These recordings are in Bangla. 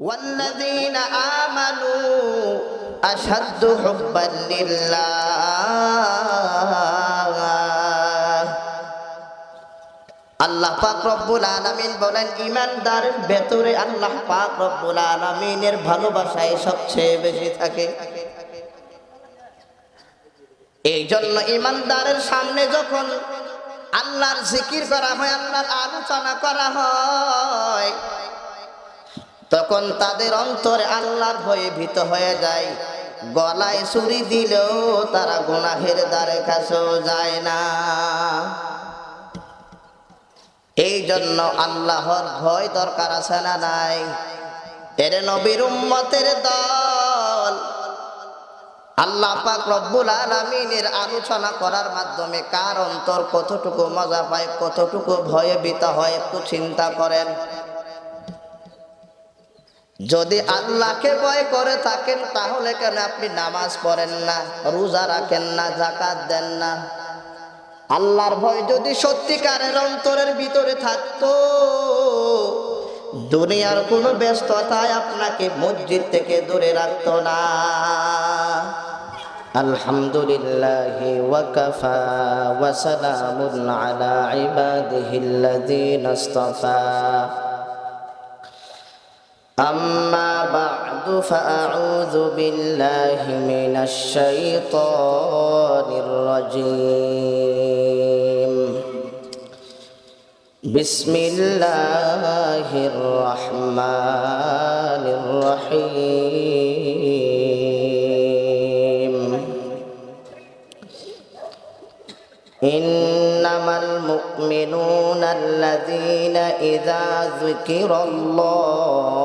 والذين آمنوا أشد حبا لله আল্লাহ পাক রব্বুল আলামিন বলেন ইমানদারের ভেতরে আল্লাহ পাক রব্বুল আলামিনের ভালোবাসায় সবচেয়ে বেশি থাকে এই জন্য ইমানদারের সামনে যখন আল্লাহর জিকির করা হয় আল্লাহর আলোচনা করা হয় তখন তাদের অন্তরে আল্লাহর ভয়ে ভীত হয়ে যায়। গলায় ছুরি দিলেও তারা গুনাহের দ্বারে কাছেও যায় না। এই জন্য আল্লাহর ভয় দরকার আছে না নাই? এর নবীর উম্মতের দল আল্লাহ পাক রব্বুল আলামিনের আলোচনা করার মাধ্যমে কার অন্তর কতটুকু মজা পায়, কতটুকু ভয়ে ভীত হয় একটু চিন্তা করেন। যদি আল্লাহকে ভয় করে থাকেন, তাহলে কেন আপনি নামাজ পড়েন না, রোজা রাখেন না জাকাত দেন না? আল্লাহর ভয় যদি সত্যিকারের অন্তরের ভিতরে থাকতো, দুনিয়ার কোনো ব্যস্ততায় আপনাকে মসজিদ থেকে দূরে রাখতো না। আলহামদুলিল্লাহ ওয়াকাফা ওয়াসালামুন আলা ইবাদিহিল্লাযীনা ইসতাফা أما بعد فأعوذ بالله من الشيطان الرجيم. بسم الله الرحمن الرحيم. إنما المؤمنون الذين إذا ذكر الله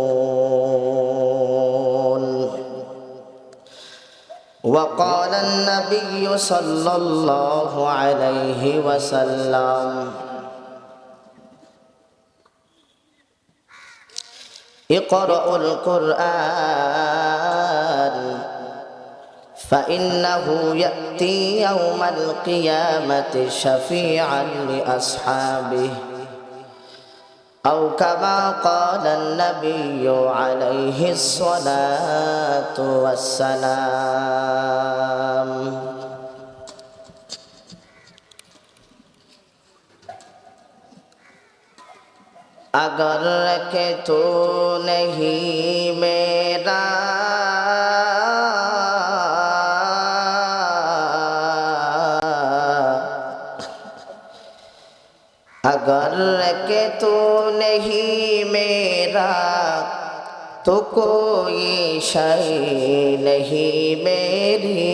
وقال النبي صلى الله عليه وسلم. اقرأوا القرآن فإنه يأتي يوم القيامة شفيعا لأصحابه. أو كما قال النبي عليه الصلاة والسلام अगर के तू नहीं मेरा अगर के तू नहीं मेरा तो कोई शय नहीं मेरी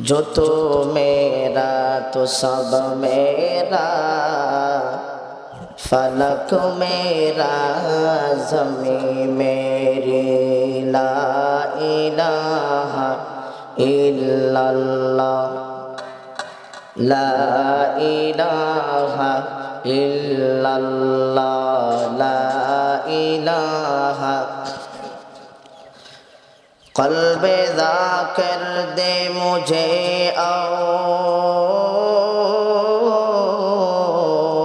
जो तो मेरा तो सब मेरा फलक मेरा जमी मेरी ला इलाहा इल्लल्लाह ला इलाहा ইল্লাল্লাহ লা ইলাহা قلب ذاکر دے مجھے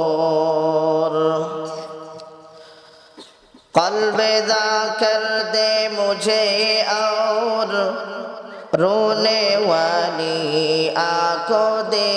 اور قلب ذاکر دے مجھے اور رونے والی آنکھوں دے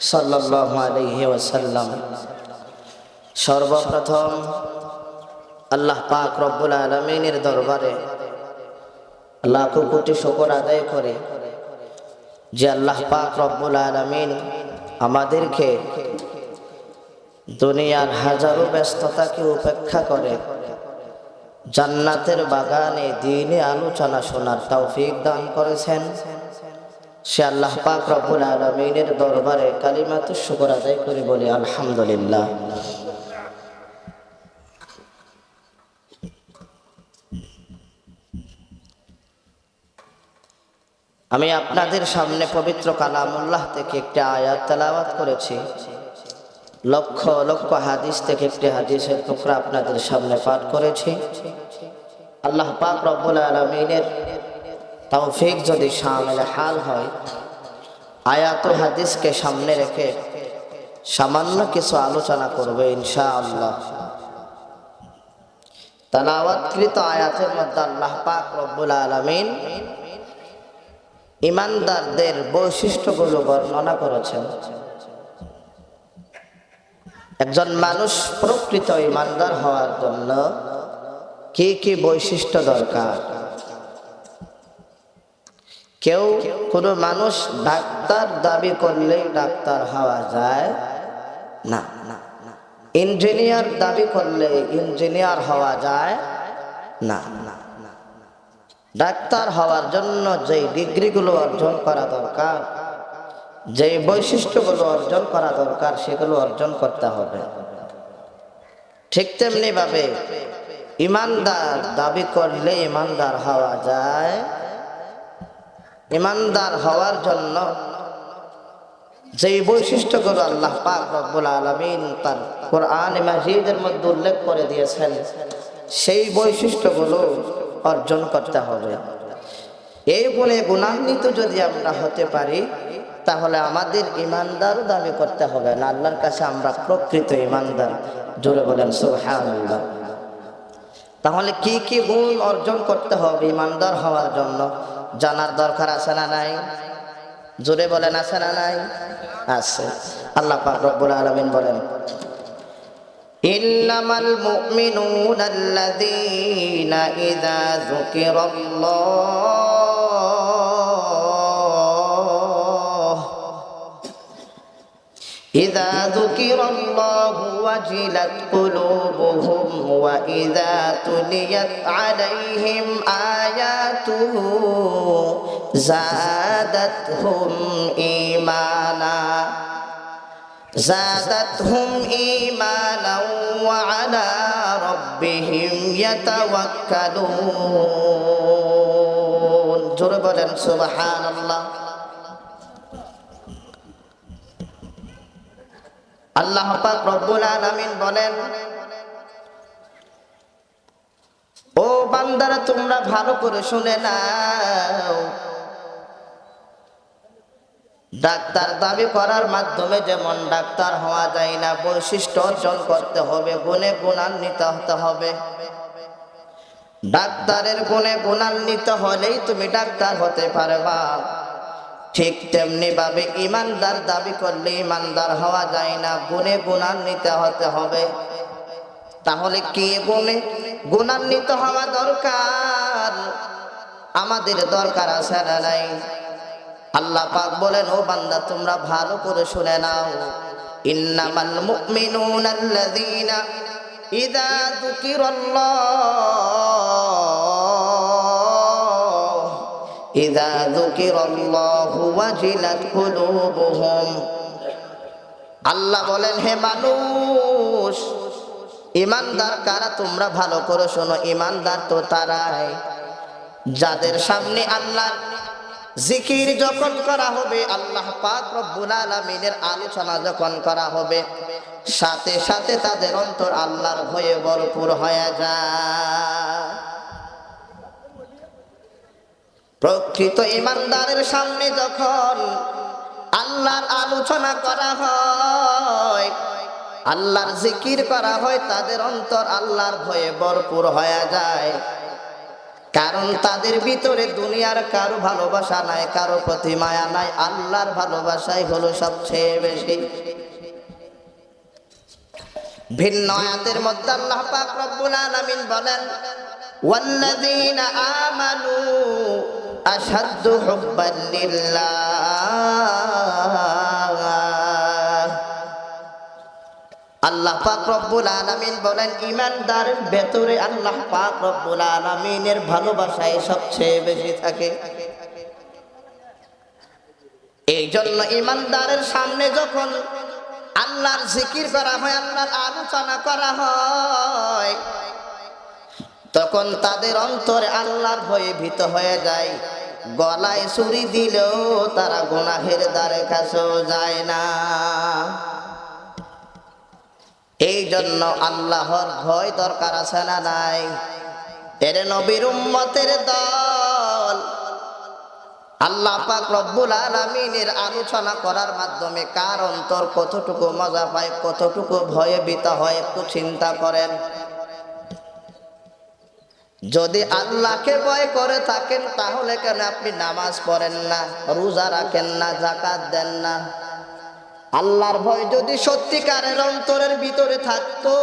সাল্লাল্লাহু আলাইহি ওয়াসাল্লাম। সর্বপ্রথম আল্লাহ পাক রব্বুল আলমিনের দরবারে লাখো কোটি শকর আদায় করে যে আল্লাহ পাক রব্বুল আলমিন আমাদেরকে দুনিয়ার হাজারো ব্যস্ততাকে উপেক্ষা করে জান্নাতের বাগানে দিনে আলোচনা শোনার তৌফিক দান করেছেন। সে আল্লাহ পাক রব্বুল আলমিনের দরবারে কালিমাতু শুকর আদায় করি বলি, আলহামদুলিল্লাহ। আমি আপনাদের সামনে পবিত্র কালামুল্লাহ থেকে একটি আয়াত তেলাওয়াত করেছি। লক্ষ লক্ষ হাদিস থেকে একটি হাদিসের টুকরা আপনাদের সামনে পাঠ করেছি। আল্লাহ পাক রব্বুল আলমিনের তৌফিক যদি সামনে হাল হয় আয়াত হাদিসকে সামনে রেখে সামান্য কিছু আলোচনা করবে ইনশা আল্লাহ তালাওয়াতকৃত আয়াতের মধ্যে আল্লাহ পাক রব্বুল আলমিন ইমানদারদের বৈশিষ্ট্যগুলো বর্ণনা করেছেন। একজন মানুষ প্রকৃত ইমানদার হওয়ার জন্য কি কি বৈশিষ্ট্য দরকার? কেউ কোনো মানুষ ডাক্তার দাবি করলেই ডাক্তার হওয়া যায়? না। ইঞ্জিনিয়ার দাবি করলে ইঞ্জিনিয়ার হওয়া যায়? না। ডাক্তার হওয়ার জন্য যেই ডিগ্রিগুলো অর্জন করা দরকার, যেই বৈশিষ্ট্যগুলো অর্জন করা দরকার, সেগুলো অর্জন করতে হবে। ঠিক তেমনি ভাবে ইমানদার দাবি করলে ইমানদার হওয়া যায়। ইমানদার হওয়ার জন্য যেই বৈশিষ্ট্যগুলো আল্লাহ পাক রব্বুল আলমিন তার কোরআন মাজিদের মধ্যে উল্লেখ করে দিয়েছেন, সেই বৈশিষ্ট্যগুলো অর্জন করতে হবে। এই বলে গুণান্বিত যদি আমরা হতে পারি, তাহলে আমাদের ইমানদারও দাবি করতে হবে না। আল্লাহর কাছে আমরা প্রকৃত ইমানদার। জোরে বলেন, সুবহানাল্লাহ। তাহলে কি কি গুণ অর্জন করতে হবে ইমানদার হওয়ার জন্য? জানার দরকার আছে না নাই জোরে বলেন আছে না নাই আছে আল্লাহ পাক রব্বুল আলামিন বলেন إنما المؤمنون الذين إذا ذكر الله إذا ذكر الله وجلت قلوبهم وإذا تليت عليهم آياته زادتهم إيمانا زادتهم إيمانا وعلى ربهم يتوكلون جربلا سبحان الله আল্লাহ পাক রব্বুল আলামিন বলেন, ও বান্দারা, তোমরা ভালো করে শুনে নাও। ডাক্তার দাবি করার মাধ্যমে যেমন ডাক্তার হওয়া যায় না, বৈশিষ্ট্য অর্জন করতে হবে, গুণে গুণান্বিত হতে হবে। ডাক্তারের গুণে গুণান্বিত হলেই তুমি ডাক্তার হতে পারবা। ঠিক তেমনি ভাবে ইমানদার দাবি করলে ইমানদার হওয়া যায় না, গুণে গুণান্বিত হতে হবে। তাহলে কি গুণে? গুণান্বিত হওয়া দরকার। আমাদের দরকার আছে না নাই? আল্লাহ পাক বলেন, ও বান্দা, তোমরা ভালো করে শুনে নাও। ইন্নামাল মুমিনুনা আল্লাযীনা ইযা যুকিরাল্লাহ ইযা যুকিরাল্লাহু ওয়াজিলাত কুলুবুহুম আল্লাহ বলেন, হে মানুষ, ইমানদার কারা তোমরা ভালো করে শোনো? ইমানদার তো তারাই। যাদের সামনে আল্লাহ জিকির যখন করা হবে, আল্লাহ পাক রব্বুল আলামিনের আলোচনা যখন করা হবে, সাথে সাথে তাদের অন্তর আল্লাহর ভয়ে ভরপুর হয়ে যায়। প্রকৃত ইমানদারের সামনে যখন আল্লাহর আলোচনা করা হয়, আল্লাহর জিকির করা হয়, তাদের অন্তর আল্লাহর ভয়ে ভরপুর হয়ে যায়। কারণ তাদের ভিতরে দুনিয়ার কারও ভালোবাসা নাই, কারও প্রতি মায়া নাই, আল্লাহর ভালোবাসাই হলো সবচেয়ে বেশি। ভিন্ন আয়াতের মধ্যে আল্লাহ পাক রব্বুল আলামিন বলেন, ওয়াল্লাযীনা আমানু আশাদ্দু হুব্বান লিল্লাহ। আল্লাহ পাক রব্বুল আলামিন বলেন ইমানদারের ভেতরে আল্লাহ পাক রব্বুল আলামিনের ভালোবাসাই সবচেয়ে বেশি থাকে। এই জন্য ইমানদারের সামনে যখন আল্লাহর জিকির করা হয়, আল্লাহর আলোচনা করা হয় তখন তাদের অন্তরে আল্লাহর ভয়ে ভীত হয়ে যায়। গলায় ছুরি দিলেও তারা গুনাহের দ্বারে কাছেও যায় না। এই জন্য আল্লাহর ভয় দরকার আছে না নাই? এর নবীর উম্মতের দল আল্লাহ পাক রব্বুল আলামিনের আলোচনা করার মাধ্যমে কার অন্তর কতটুকু মজা পায়, কতটুকু ভয়ে ভীত হয় একটু চিন্তা করেন। যদি আল্লাহকে ভয় করে থাকেন, তাহলে কেন আপনি নামাজ পড়েন না, রোজা রাখেন না জাকাত দেন না? আল্লাহর ভয় যদি সত্যিকারের অন্তরের ভিতরে থাকতো,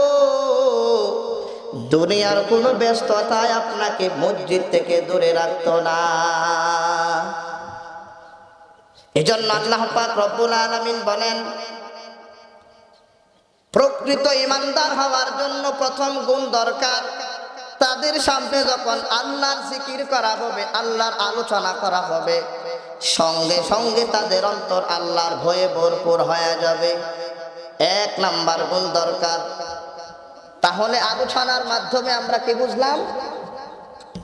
দুনিয়ার কোনো ব্যস্ততায় আপনাকে মসজিদ থেকে দূরে রাখতো না। এজন্য আল্লাহ পাক রব্বুল আলামিন বলেন, প্রকৃত ইমানদার হওয়ার জন্য প্রথম গুণ দরকার। তাদের সামনে যখন আল্লাহর জিকির করা হবে, আল্লাহর আলোচনা করা হবে, সঙ্গে সঙ্গে তাদের অন্তর আল্লাহর ভয়ে ভরপুর হয়ে যাবে। এক নাম্বার গুণ দরকার। তাহলে আলোচনার মাধ্যমে আমরা কি বুঝলাম?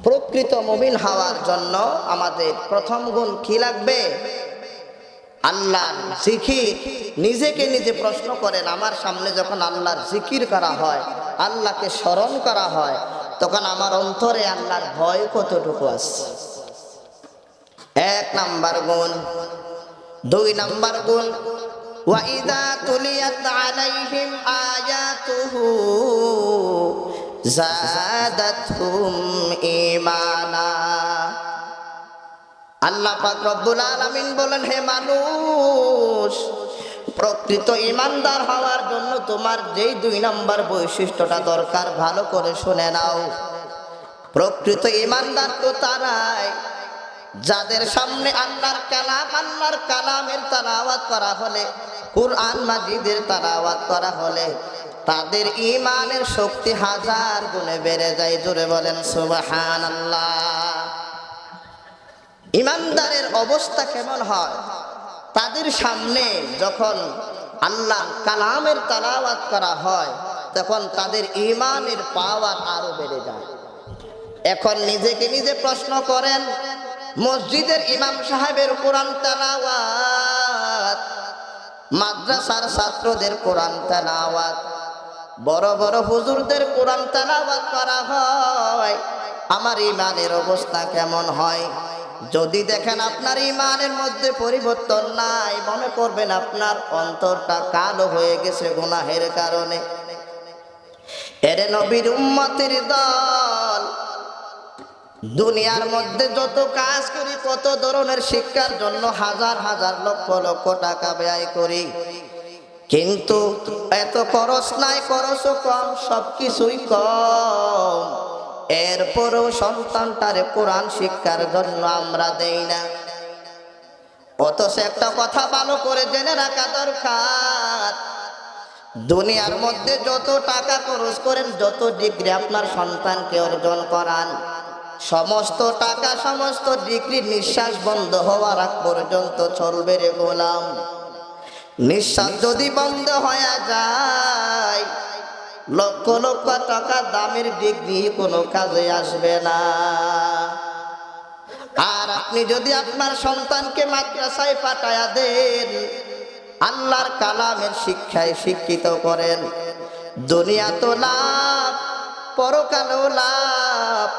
প্রকৃত মুমিন হওয়ার জন্য আমাদের প্রথম গুণ কি লাগবে? আল্লাহর জিকির। নিজেকে নিজে প্রশ্ন করেন, আমার সামনে যখন আল্লাহর জিকির করা হয়, আল্লাহকে স্মরণ করা হয় তখন আমার অন্তরে আল্লাহর ভয় কতটুকু আছে এক নাম্বার গুণ দুই নাম্বার গুণ وَإِذَا تُلِيَتْ عَلَيْهِمْ آيَاتُهُ زَادَتْهُمْ إِيمَانًا আল্লাহ পাক রব্বুল আলামিন বলেন হে মানুষ প্রকৃত ইমানদার হওয়ার জন্য তোমার যেই দুই নম্বর বৈশিষ্ট্যটা দরকার, ভালো করে শুনে নাও। প্রকৃত ইমানদার তো তারাই যাদের সামনে আল্লাহর কালাম, আল্লাহর কালামের তালাওয়াত করা হলে, কুরআন মাজিদের তালাওয়াত করা হলে, তাদের ইমানের শক্তি হাজার গুণে বেড়ে যায়। জোরে বলেন সুবাহান আল্লাহ ইমানদারের অবস্থা কেমন হয়? তাদের সামনে যখন আল্লাহ কালামের তালাওয়াত করা হয়, তখন তাদের ইমানের পাওয়ার আরও বেড়ে যায়। এখন নিজেকে নিজে প্রশ্ন করেন, মসজিদের ইমাম সাহেবের কোরআন তালাওয়াত, মাদ্রাসার ছাত্রদের কোরআন তেলাওয়াত, বড় বড় হুজুরদের কোরআন তেলাওয়াত করা হয়, আমার ইমানের অবস্থা কেমন হয়? যদি দেখেন আপনার ইমানের মধ্যে পরিবর্তন নাই, মনে করবেন আপনার অন্তরটা কালো হয়ে গেছে গুনাহের কারণে। এরে নবীর উম্মতের দল দুনিয়ার মধ্যে যত কাজ করি, কত ধরনের শিক্ষার জন্য হাজার হাজার লক্ষ লক্ষ টাকা ব্যয় করি। কিন্তু এত খরচ নাই, খরচও কম, সবকিছুই কম। এরপরেও সন্তানটারে কোরআন শিক্ষার জন্য আমরা দেই না। অথচ একটা কথা ভালো করে জেনে রাখা দরকার। দুনিয়ার মধ্যে যত টাকা খরচ করেন, যত ডিগ্রি আপনার সন্তানকে অর্জন করান, সমস্ত টাকা, সমস্ত ডিগ্রি নিঃশ্বাস বন্ধ হওয়ার আগ পর্যন্ত চলবে রে গোলাম। নিঃশ্বাস যদি বন্ধ হয়ে যায় লক্ষ লক্ষ টাকা দামের ডিগ্রি কোনো কাজে আসবে না। আর আপনি যদি আপনার সন্তানকে মাদ্রাসায় পাঠায়া দেন, আল্লাহর কালামের শিক্ষায় শিক্ষিত করেন। দুনিয়া তো লাভ, পরকালেও লাভ,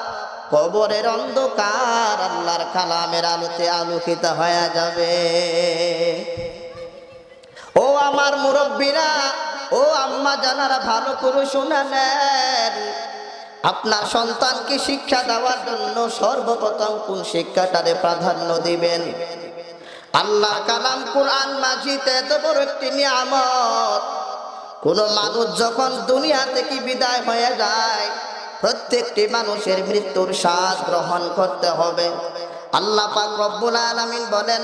কবরের অন্ধকার আল্লাহর কালামের আলোতে আলোকিত হয়ে যাবে। ও আমার মুরব্বীরা ও আম্মা জানারা, ভালো করে শুনে নেন। আপনার সন্তানকে শিক্ষা দেওয়ার জন্য সর্বপ্রথম কোন শিক্ষাটারে প্রাধান্য দিবেন? আল্লাহ কালাম কোরআন মাজিদ এত বড় একটি নিয়ামত। কোন মানুষ যখন দুনিয়া থেকে বিদায় হয়ে যায়, প্রত্যেকটি মানুষের মৃত্যুর স্বাদ গ্রহণ করতে হবে। আল্লাহ পাক রব্বুল আলামিন বলেন,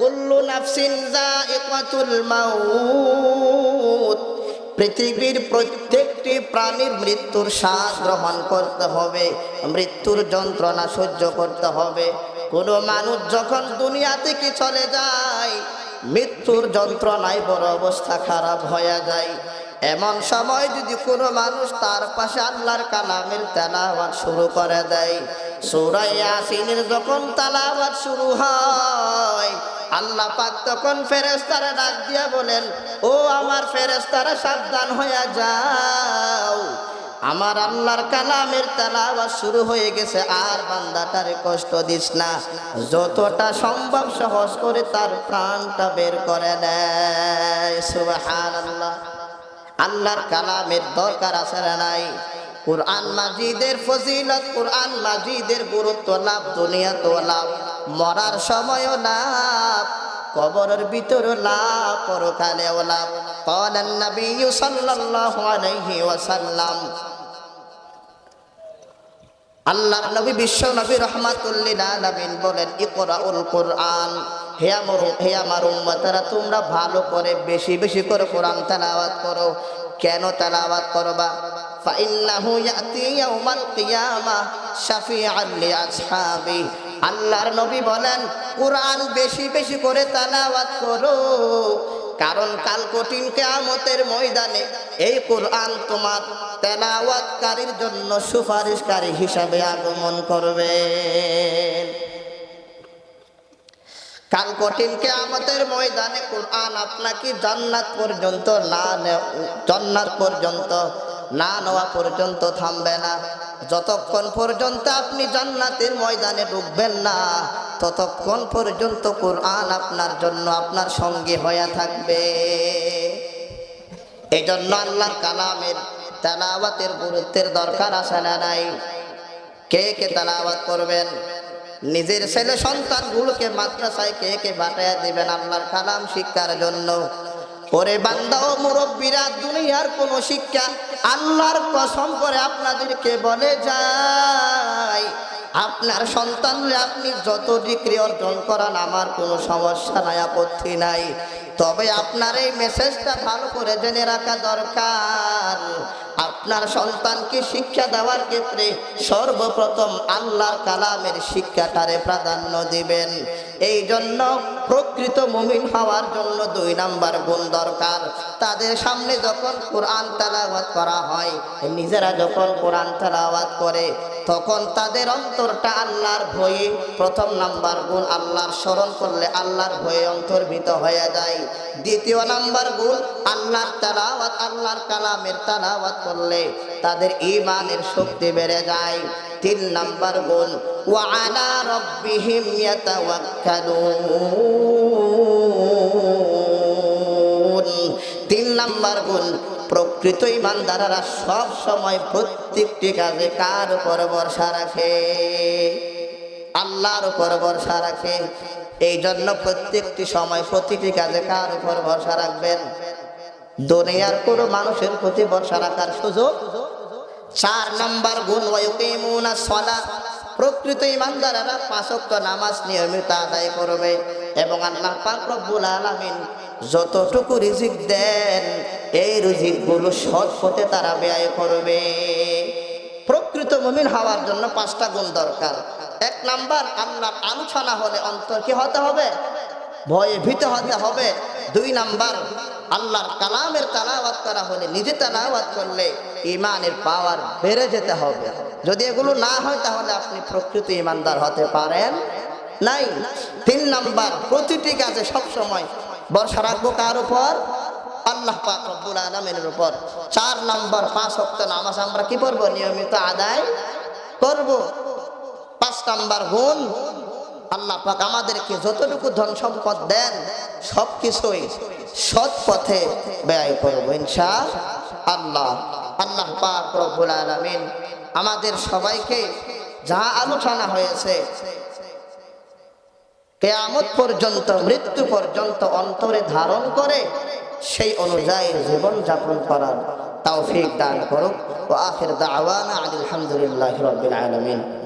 কুল্লু নাফসিন যা যায়িকাতুল মাউত। পৃথিবীর প্রত্যেকটি প্রাণীর মৃত্যুর শ্বাস গ্রহণ করতে হবে, মৃত্যুর যন্ত্রণা সহ্য করতে হবে। কোনো মানুষ যখন দুনিয়া থেকে চলে যায়, মৃত্যুর যন্ত্রণায় বড় অবস্থা খারাপ হয়ে যায়। এমন সময় যদি কোনো মানুষ তার পাশে আল্লাহর কালামের তেলাওয়াত শুরু করে দেয় সুরাই আসিনের যখন তালাওয়াত শুরু হয় আল্লাহ পাক তখন ফেরেস্তারা ডাক দিয়া বলেন, ও আমার ফেরেস্তারা সাবধান হয়ে যাও। আমার আল্লাহর কালামের তালাওয়াত শুরু হয়ে গেছে, আর বান্দাটারে কষ্ট দিস না। যতটা সম্ভব সহজ করে তার প্রাণটা বের করে নেয়। আল্লাহর কালামের দরকার আছে না নাই? কোরআন মাজিদের ফজিলত কোরআন মাজিদের গুরুত্ব লাভ দুনিয়া তো লাভ মরার সময়ও লাভ কবরের ভিতরে লাভ পরকালেও লাভ قال النبي صلى الله عليه وسلم আল্লাহর নবী বিশ্ব নবী রহমাতুল্লিল আলামিন বলেন ইকরাউল কোরআন হে আমার হে আমার উম্মতারা তোমরা ভালো করে বেশি বেশি করে কোরআন তেলাওয়াত করো কেন তেলাওয়াত করবা? ফাইন্নাহু ইয়াতি ইয়াউমাল কিয়ামাহ শাফিআন লিআসহাবি। আল্লাহর নবী বলেন, কোরআন বেশি বেশি করে তেলাওয়াত করো। কারণ কাল কঠিন কেয়ামতের ময়দানে এই কোরআন তোমার তেলাওয়াতকারীর জন্য সুপারিশকারী হিসাবে আগমন করবে। কাল কঠিন কেয়ামতের ময়দানে কোরআন আপনাকে জান্নাত পর্যন্ত না নে- জান্নাত পর্যন্ত না নেওয়া পর্যন্ত থামবে না। যতক্ষণ পর্যন্ত আপনি জান্নাতের ময়দানে ঢুকবেন না, ততক্ষণ পর্যন্ত কোরআন আপনার জন্য আপনার সঙ্গে হয়ে থাকবে। এই জন্য আল্লাহর কালামের তালাওয়াতের গুরুত্বের দরকার আসে না নাই? কে কে তালাওয়াত করবেন? নিজের ছেলে সন্তানগুলোকে মাদ্রাসায় কে কে পাঠাইয়া দিবেন আল্লাহর কালাম শিক্ষার জন্য? ওরে বান্দা ও মুরব্বীরা, দুনিয়ার কোন শিক্ষা আল্লাহর কসম করে আপনাদেরকে বলে যায়, আপনার সন্তানরে আপনি যত ডিগ্রি অর্জন করান, আমার কোনো সমস্যা নাই, আপত্তি নাই। তবে আপনার এই মেসেজটা ভালো করে জেনে রাখা দরকার। আপনার সন্তানকে শিক্ষা দেওয়ার ক্ষেত্রে সর্বপ্রথম আল্লাহ কালামের শিক্ষাটারে প্রাধান্য দিবেন। এই জন্য প্রকৃত মুমিন হওয়ার জন্য দুই নাম্বার গুণ দরকার। তাদের সামনে যখন কোরআন তেলাওয়াত করা হয়, নিজেরা যখন কোরআন তেলাওয়াত করে, তখন তাদের অন্তরটা আল্লাহর ভয়ে প্রথম নাম্বার গুণ আল্লাহর স্মরণ করলে আল্লাহর ভয়ে অন্তর্ভীত হয়ে যায়। দ্বিতীয় নাম্বার গুণ আল্লাহর তালাওয়াত, আল্লাহর কালামের তালাওয়াত করলে তাদের ইমানের শক্তি বেড়ে যায়। তিন নাম্বার গুণ। ওয়ালা রব্বিহিম ইয়াতাওয়াক্কালুন। তিন নাম্বার গুণ, প্রকৃত ইমানদারেরা সব সময় প্রত্যেকটি কাজে কার উপর ভরসা রাখে? আল্লাহর উপর ভরসা রাখে। এই জন্য প্রত্যেকটি সময় প্রতিটি কাজে কার উপর ভরসা রাখবেন? দুনিয়ার কোনো মানুষের প্রতি ভরসা রাখার সুযোগ চার নাম্বার গুণ ওয়ায়ুকিমুনা সলা। প্রকৃত ইমানদারেরা পাঁচক্ত নামাজ নিয়মিত আদায় করবে এবং আল্লাহ পাক রব্বুল আলামিন যতটুকু রিজিক দেন, এই রিজিকগুলো সৎ পথে তারা ব্যয় করবে। প্রকৃত মুমিন হওয়ার জন্য পাঁচটা গুণ দরকার। এক নাম্বার, আল্লাহর আলোচনা হলে অন্তর কি হতে হবে, ভয়ে ভীত হতে হবে দুই নাম্বার, আল্লাহর কালামের তালাওয়াত করা হলে, নিজে তালাওয়াত করলে ইমানের পাওয়ার বেড়ে যেতে হবে। যদি এগুলো না হয়, তাহলে আপনি প্রকৃত ইমানদার হতে পারেন নাই। তিন নাম্বার, প্রতিটি কাজে সব সময় বর্ষা রাখব কার উপর? আল্লাহ পাক রব্বুল আলামিনের উপর। চার নাম্বার, পাঁচ ওয়াক্ত নামাজ আমরা কি করব নিয়মিত আদায় করব। পাঁচ নাম্বার গুণ আল্লাহ পাক আমাদেরকে যতটুকু ধন সম্পদ দেন সব কিছুই সৎ পথে ব্যয় করব ইনশা আল্লাহ আল্লাহ পাক রব্বুল আলামিন আমাদের সবাইকে যা আলোচনা হয়েছে, কেয়ামত পর্যন্ত, মৃত্যু পর্যন্ত অন্তরে ধারণ করে, সেই অনুযায়ী জীবন যাপন করার তৌফিক দান করুক। ও আখির দাওয়ানা আলহামদুলিল্লাহ রবিল আলমিন।